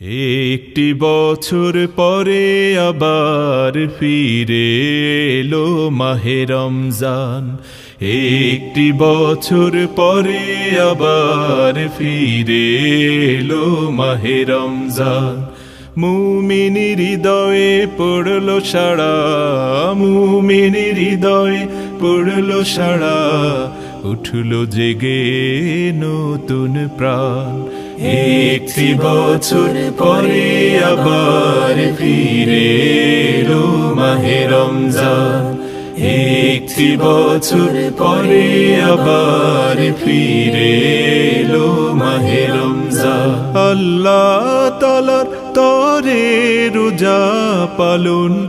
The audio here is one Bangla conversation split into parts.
একটি বছর পরে আবার ফিরে এলো মাহে রমজান। একটি বছর পরে আবার ফিরে এলো মাহে রমজান। মুমিনি হৃদয়ে পড়ল সাড়া, মুমিনি হৃদয়ে পড়ল সাড়া, উঠল জেগে নতুন প্রাণ। একটি বছর পরে আবার ফিরে এলো মাহে রমজান। একটি বছর পরে আবার ফিরে এলো মাহে রমজান। আল্লাহ তালার তরে রোজা পালন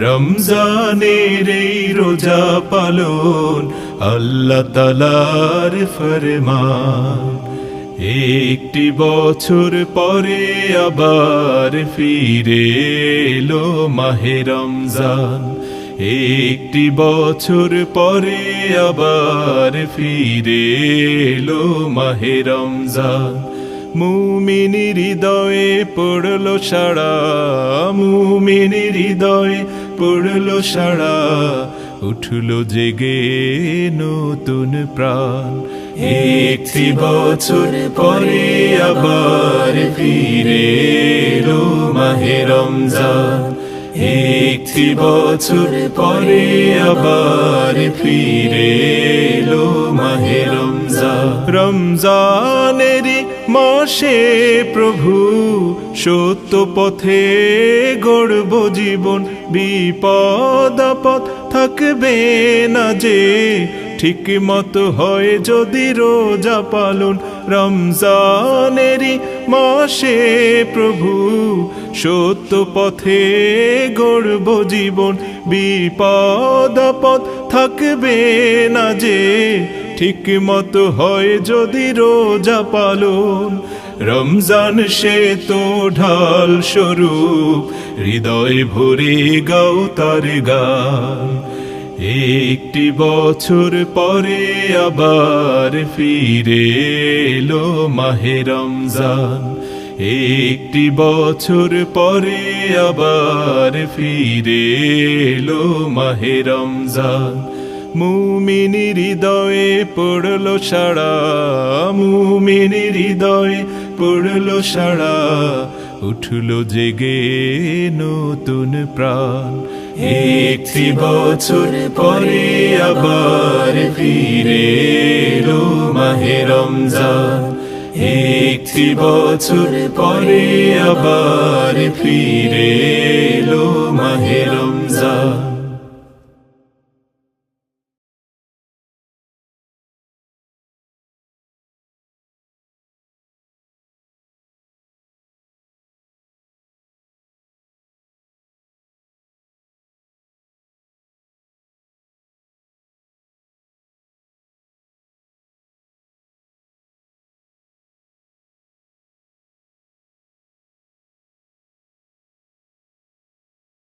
রমজানের এই রোজা পালন আল্লাহ তালার ফরমান। একটি বছর পরে আবার ফিরে এলো মাহে রমজান। একটি বছর পরে আবার ফিরে এলো মাহে রমজান। মুমিনি হৃদয়ে পড়ল সাড়া, মুমিনি হৃদয়ে পড়ল সাড়া উঠল জেগে নতুন প্রাণ। একটি বছর পরে আবার ফিরে এলো মাহে রমজান। একটি বছর পরে আবার ফিরে এলো মাহে রমজান। রমজানেরই মাসে প্রভু সত্য পথে গড়ব জীবন বিপদ আপদ থাকবে না যে। ঠিক মতো হয় যদি রোজা পালন রমজানেরই মাসে প্রভু সত্য পথে গড়ব জীবন বিপদ আপদ থাকবে না যে। ঠিক মতো হয় যদি রোজা পালন। রমজান সে তো ঢাল স্বরূপ, হৃদয় ভরে গাও তার গান। একটি বছর পরে আবার ফিরে এলো মাহে রমজান। একটি বছর পরে আবার ফিরে এলো মাহে রমজান। মুমিনি হৃদয়ে পড়ল সাড়া, মুমিনি হৃদয়ে পড়ল সাড়া, উঠল জেগে নতুন প্রাণ। একটি বছর পরে আবার ফিরে এলো মাহে রমজান। একটি বছর পরে আবার ফিরে